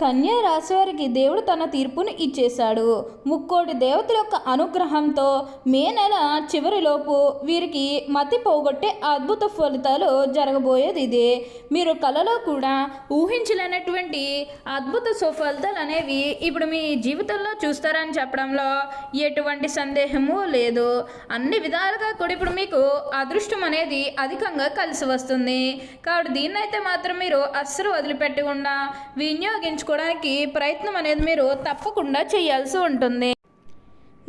కన్యా రాశివారికి దేవుడు తన తీర్పును ఇచ్చేశాడు. ముక్కోటి దేవతల యొక్క అనుగ్రహంతో మే నెల చివరిలోపు వీరికి మతి పోగొట్టే అద్భుత ఫలితాలు జరగబోయేది ఇదే. మీరు కలలో కూడా ఊహించలేనటువంటి అద్భుత సుఫలితాలు అనేవి ఇప్పుడు మీ జీవితంలో చూస్తారని చెప్పడంలో ఎటువంటి సందేహము లేదు. అన్ని విధాలుగా కూడా ఇప్పుడు మీకు అదృష్టం అనేది అధికంగా కలిసి వస్తుంది. కాబట్టి దీన్నైతే మాత్రం మీరు అస్సలు వదిలిపెట్టకుండా తెలుసుకోవడానికి ప్రయత్నం అనేది మీరు తప్పకుండా చేయాల్సి ఉంటుంది.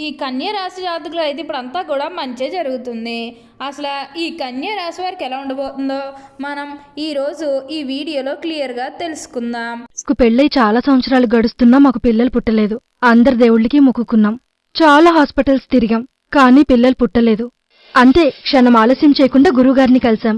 ఈ కన్య రాశి జాతకులు అయితే ఇప్పుడు అంతా కూడా మంచే జరుగుతుంది. అసలు ఈ కన్య రాశి వారికి ఎలా ఉండబోతుందో మనం ఈరోజు ఈ వీడియోలో క్లియర్గా తెలుసుకుందాం. పెళ్ళై చాలా సంవత్సరాలు గడుస్తున్నా మాకు పిల్లలు పుట్టలేదు. అందరి దేవుళ్ళకి మొక్కుకున్నాం. చాలా హాస్పిటల్స్ తిరిగాం కానీ పిల్లలు పుట్టలేదు. అంతే క్షణం ఆలస్యం చేయకుండా గురువుగారిని కలిశాం.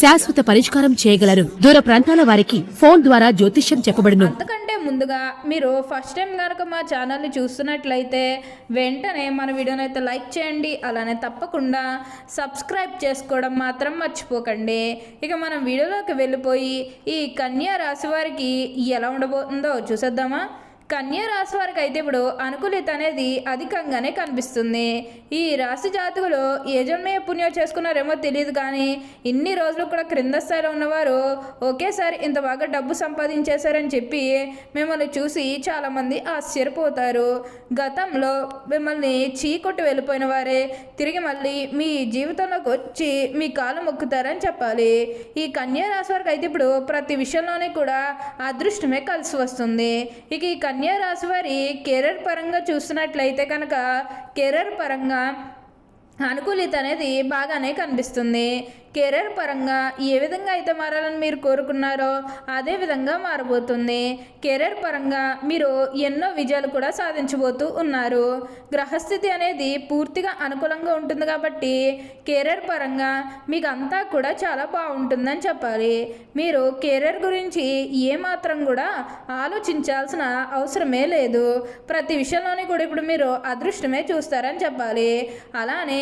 శాశ్వత పరిష్కారం చేయగలరు. దూర ప్రాంతాల వారికి ఫోన్ ద్వారా జ్యోతిష్యం చెప్పబడును. అంతకంటే ముందుగా మీరు ఫస్ట్ టైం కనుక మా ఛానల్ని చూస్తున్నట్లయితే వెంటనే మన వీడియోని అయితే లైక్ చేయండి. అలానే తప్పకుండా సబ్స్క్రైబ్ చేసుకోవడం మాత్రం మర్చిపోకండి. ఇక మనం వీడియోలోకి వెళ్ళిపోయి ఈ కన్యా రాశి వారికి ఎలా ఉండబోతుందో చూసేద్దామా? కన్యా రాశి వారికి అయితే ఇప్పుడు అనుకూలిత అనేది అధికంగానే కనిపిస్తుంది. ఈ రాశి జాతకులు ఏ పుణ్యం చేసుకున్నారేమో తెలియదు కానీ ఇన్ని రోజులు కూడా క్రింద స్థాయిలో ఉన్నవారు ఒకేసారి ఇంత బాగా డబ్బు సంపాదించేశారని చెప్పి మిమ్మల్ని చూసి చాలామంది ఆశ్చర్యపోతారు. గతంలో మిమ్మల్ని చీకొట్టి వెళ్ళిపోయిన వారే తిరిగి మళ్ళీ మీ జీవితంలోకి వచ్చి మీ కాలు మొక్కుతారని చెప్పాలి. ఈ కన్యా రాశి వారికి అయితే ఇప్పుడు ప్రతి విషయంలోనే కూడా అదృష్టమే కలిసి వస్తుంది. ఇక ఈ కన్యా రాశి వారి కెరీర్ పరంగా చూస్తున్నట్లయితే కనుక కెరీర్ పరంగా అనుకూలిత అనేది బాగానే కనిపిస్తుంది. కెరీర్ పరంగా ఏ విధంగా అయితే మారాలని మీరు కోరుకున్నారో అదే విధంగా మారబోతుంది. కెరీర్ పరంగా మీరు ఎన్నో విజయాలు కూడా సాధించబోతూ ఉన్నారు. గ్రహస్థితి అనేది పూర్తిగా అనుకూలంగా ఉంటుంది కాబట్టి కెరీర్ పరంగా మీకు అంతా కూడా చాలా బాగుంటుందని చెప్పాలి. మీరు కెరీర్ గురించి ఏమాత్రం కూడా ఆలోచించాల్సిన అవసరమే లేదు. ప్రతి విషయంలోని కూడా ఇప్పుడు మీరు అదృష్టమే చూస్తారని చెప్పాలి. అలానే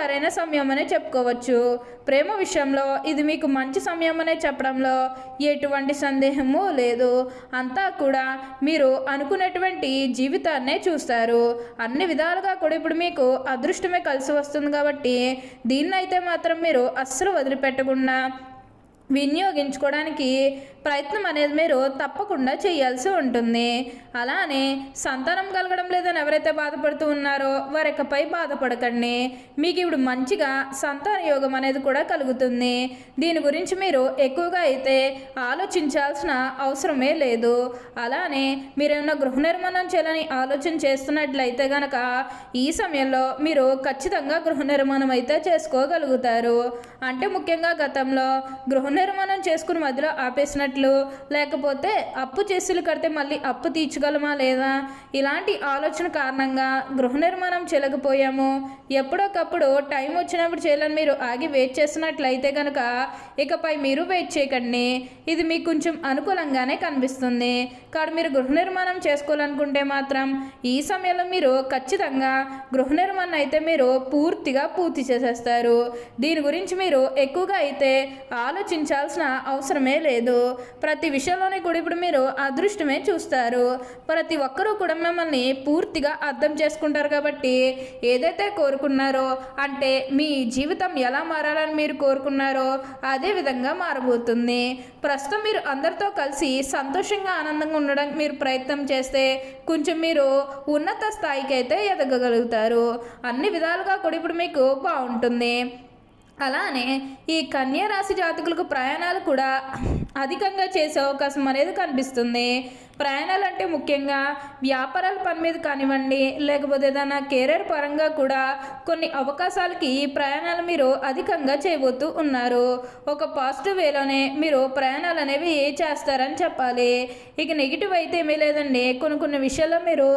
సరైన సమయమనే చెప్పుకోవచ్చు. ప్రేమ విషయంలో ఇది మీకు మంచి సమయమనే చెప్పడంలో ఎటువంటి సందేహము లేదు. అంతా కూడా మీరు అనుకునేటువంటి జీవితాన్నే చూస్తారు. అన్ని విధాలుగా కూడా ఇప్పుడు మీకు అదృష్టమే కలిసి వస్తుంది కాబట్టి దీన్నైతే మాత్రం మీరు అస్సలు వదిలిపెట్టకుండా వినియోగించుకోవడానికి ప్రయత్నం అనేది మీరు తప్పకుండా చేయాల్సి ఉంటుంది. అలానే సంతానం కలగడం లేదని ఎవరైతే బాధపడుతూ ఉన్నారో వారికపై బాధపడకండి. మీకు ఇప్పుడు మంచిగా సంతాన యోగం అనేది కూడా కలుగుతుంది. దీని గురించి మీరు ఎక్కువగా అయితే ఆలోచించాల్సిన అవసరమే లేదు. అలానే మీరు ఏమైనా గృహ నిర్మాణం చేయాలని ఆలోచన చేస్తున్నట్లయితే గనక ఈ సమయంలో మీరు ఖచ్చితంగా గృహ నిర్మాణం అయితే చేసుకోగలుగుతారు. అంటే ముఖ్యంగా గతంలో గృహ నిర్మాణం చేసుకుని మధ్యలో ఆపేసినట్లు లేకపోతే అప్పు చేసులు కడితే మళ్ళీ అప్పు తీర్చగలమా లేదా? ఇలాంటి ఆలోచన కారణంగా గృహ నిర్మాణం చేయలేకపోయాము ఎప్పుడొకప్పుడు టైం వచ్చినప్పుడు చేయాలని మీరు ఆగి వెయిట్ చేస్తున్నట్లయితే కనుక ఇకపై మీరు వెయిట్ చేయకండి. ఇది మీకు కొంచెం అనుకూలంగానే కనిపిస్తుంది. కాబట్టి మీరు గృహ నిర్మాణం చేసుకోవాలనుకుంటే మాత్రం ఈ సమయంలో మీరు ఖచ్చితంగా గృహ నిర్మాణం అయితే మీరు పూర్తిగా పూర్తి చేసేస్తారు. దీని గురించి మీరు ఎక్కువగా అయితే ఆలోచించ ఆలోచించాల్సిన అవసరమే లేదు. ప్రతి విషయంలోనే కూడా ఇప్పుడు మీరు అదృష్టమే చూస్తారు. ప్రతి ఒక్కరూ కూడా మిమ్మల్ని పూర్తిగా అర్థం చేసుకుంటారు కాబట్టి ఏదైతే కోరుకున్నారో అంటే మీ జీవితం ఎలా మారాలని మీరు కోరుకున్నారో అదే విధంగా మారబోతుంది. ప్రస్తుతం మీరు అందరితో కలిసి సంతోషంగా ఆనందంగా ఉండడానికి మీరు ప్రయత్నం చేస్తే కొంచెం మీరు ఉన్నత స్థాయికి అయితే ఎదగగలుగుతారు. అన్ని విధాలుగా కూడా ఇప్పుడు మీకు బాగుంటుంది. అలానే ఈ కన్యా రాశి జాతకులకు ప్రయాణాలు కూడా అధికంగా చేసే అవకాశం అనేది కనిపిస్తుంది. ప్రయాణాలు అంటే ముఖ్యంగా వ్యాపారాల పని మీద కానివ్వండి లేకపోతే ఏదైనా కెరీర్ పరంగా కూడా కొన్ని అవకాశాలకి ప్రయాణాలు మీరు అధికంగా చేయబోతూ ఉన్నారు. ఒక పాజిటివ్ వేలోనే మీరు ప్రయాణాలు అనేవి చేస్తారని చెప్పాలి. ఇక నెగిటివ్ అయితే ఏమీ లేదండి. కొన్ని కొన్ని విషయాల్లో మీరు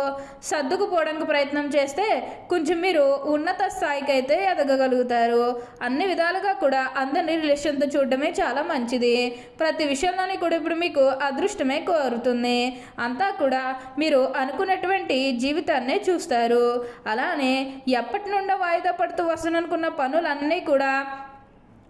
సర్దుకుపోవడానికి ప్రయత్నం చేస్తే కొంచెం మీరు ఉన్నత స్థాయికి అయితే ఎదగగలుగుతారు. అన్ని విధాలుగా కూడా అందరినీ రిలేషన్తో చూడడమే చాలా మంచిది. ప్రతి విషయంలోనే కూడా ఇప్పుడు మీకు అదృష్టమే కోరుతుంది. అంతా కూడా మీరు అనుకున్నటువంటి జీవితాన్నే చూస్తారు. అలానే ఎప్పటి నుండో వాయిదా పడుతూ వస్తున్ననుకున్న పనులన్నీ కూడా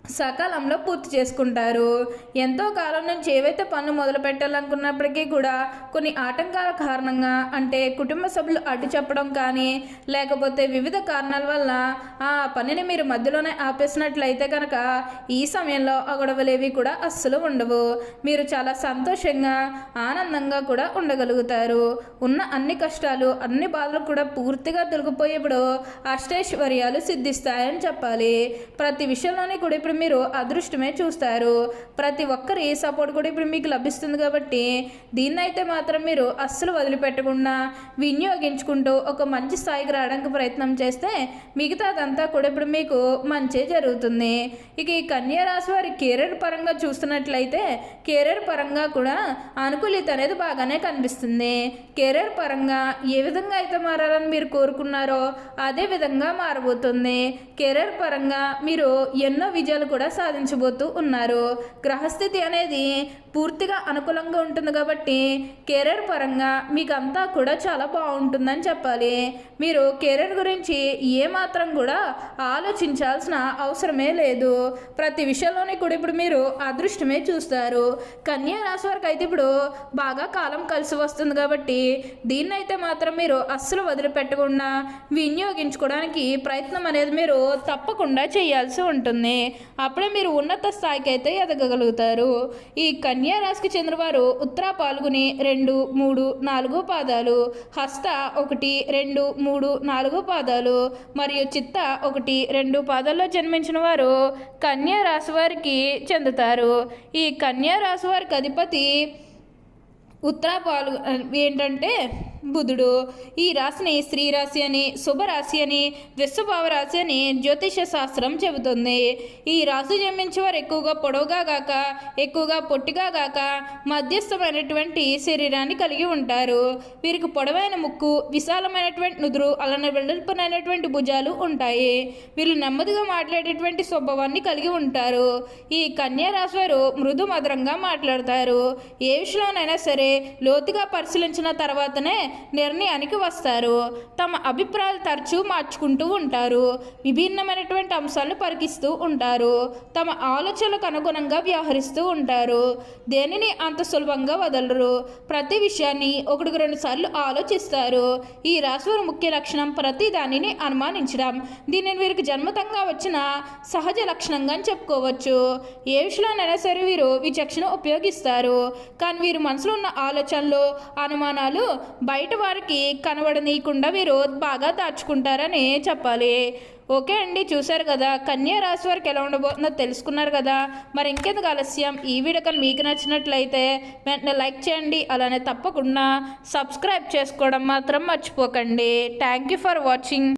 సకాలంలో పూర్తి చేసుకుంటారు. ఎంతో కాలం నుంచి ఏవైతే పనులు మొదలు పెట్టాలనుకున్నప్పటికీ కూడా కొన్ని ఆటంకాల కారణంగా అంటే కుటుంబ సభ్యులు అడ్డు చెప్పడం కానీ లేకపోతే వివిధ కారణాల వల్ల ఆ పనిని మీరు మధ్యలోనే ఆపేసినట్లయితే కనుక ఈ సమయంలో ఆ గొడవలేవి కూడా అస్సలు ఉండవు. మీరు చాలా సంతోషంగా ఆనందంగా కూడా ఉండగలుగుతారు. ఉన్న అన్ని కష్టాలు అన్ని బాధలు కూడా పూర్తిగా తొలగిపోయేప్పుడు అష్టైశ్వర్యాలు సిద్ధిస్తాయని చెప్పాలి. ప్రతి విషయంలోనే కూడా ఇప్పుడు మీరు అదృష్టమే చూస్తారు. ప్రతి ఒక్కరి సపోర్ట్ కూడా ఇప్పుడు మీకు లభిస్తుంది కాబట్టి దీన్నైతే మాత్రం మీరు అస్సలు వదిలిపెట్టకుండా వినియోగించుకుంటూ ఒక మంచి స్థాయికి రావడానికి ప్రయత్నం చేస్తే మిగతాదంతా కూడా ఇప్పుడు మీకు మంచి జరుగుతుంది. ఇక ఈ కన్యా రాశి వారి కెరీర్ పరంగా చూస్తున్నట్లయితే కెరీర్ పరంగా కూడా అనుకూలిత అనేది బాగానే కనిపిస్తుంది. కెరీర్ పరంగా ఏ విధంగా అయితే మారాలని మీరు కోరుకున్నారో అదే విధంగా మారబోతుంది. కెరీర్ పరంగా మీరు ఎన్నో విజయాలు కూడా సాధించబోతూ ఉన్నారు. గ్రహస్థితి అనేది పూర్తిగా అనుకూలంగా ఉంటుంది కాబట్టి కెరీర్ పరంగా మీకు అంతా కూడా చాలా బాగుంటుందని చెప్పాలి. మీరు కెరీర్ గురించి ఏమాత్రం కూడా ఆలోచించాల్సిన అవసరమే లేదు. ప్రతి విషయంలోనే కూడా ఇప్పుడు మీరు అదృష్టమే చూస్తారు. కన్యా రాశి వారికి అయితే ఇప్పుడు బాగా కాలం కలిసి వస్తుంది కాబట్టి దీన్నైతే మాత్రం మీరు అస్సలు వదిలిపెట్టకుండా వినియోగించుకోవడానికి ప్రయత్నం అనేది మీరు తప్పకుండా చేయాల్సి ఉంటుంది. అప్పుడే మీరు ఉన్నత స్థాయికి అయితే ఎదగగలుగుతారు. ఈ కన్యా రాశికి చెందినవారు ఉత్తరా పాల్గొని రెండు మూడు నాలుగు పాదాలు హస్త ఒకటి రెండు మూడు నాలుగు పాదాలు మరియు చిత్త ఒకటి రెండు పాదాల్లో జన్మించిన వారు కన్యా రాశి వారికి చెందుతారు. ఈ కన్యా రాశి వారికి అధిపతి ఉత్తర పాల్గొ ఏంటంటే బుధుడు. ఈ రాశిని స్త్రీ రాశి అని శుభరాశి అని విశ్వభావ రాశి అని జ్యోతిష శాస్త్రం చెబుతుంది. ఈ రాశి జన్మించే వారు ఎక్కువగా పొడవుగా గాక ఎక్కువగా పొట్టిగా గాక మధ్యస్థమైనటువంటి శరీరాన్ని కలిగి ఉంటారు. వీరికి పొడవైన ముక్కు విశాలమైనటువంటి నుదురు అలానే వెడల్పునైనటువంటి భుజాలు ఉంటాయి. వీళ్ళు నెమ్మదిగా మాట్లాడేటువంటి స్వభావాన్ని కలిగి ఉంటారు. ఈ కన్యా రాశి వారు మృదు మధురంగా మాట్లాడతారు. ఏ విషయంలోనైనా సరే లోతుగా పరిశీలించిన తర్వాతనే నిర్ణయానికి వస్తారు. తమ అభిప్రాయాలు తరచూ మార్చుకుంటూ ఉంటారు. విభిన్నమైనటువంటి అంశాలను పరికిస్తూ ఉంటారు. తమ ఆలోచనలకు అనుగుణంగా వ్యవహరిస్తూ ఉంటారు. దేనిని అంత సులభంగా వదలరు. ప్రతి విషయాన్ని ఒకటికి రెండు సార్లు ఆలోచిస్తారు. ఈ రాశివారి ముఖ్య లక్షణం ప్రతి దానిని అనుమానించడం. దీనిని వీరికి జన్మతంగా వచ్చిన సహజ లక్షణంగా అని చెప్పుకోవచ్చు. ఏ విషయంలోనైనా సరే వీరు విచక్షణ ఉపయోగిస్తారు. కానీ వీరు మనసులో ఉన్న ఆలోచనలు అనుమానాలు బయట వారికి కనబడనీయకుండా వీరు బాగా దాచుకుంటారని చెప్పాలి. ఓకే అండి చూశారు కదా. కన్యా రాశి వారికి ఎలా ఉండబోతుందో తెలుసుకున్నారు కదా. మరి ఇంకెందుకు ఆలస్యం? ఈ వీడియో కానీ మీకు నచ్చినట్లయితే వెంటనే లైక్ చేయండి. అలానే తప్పకుండా సబ్స్క్రైబ్ చేసుకోవడం మాత్రం మర్చిపోకండి. Thank you for watching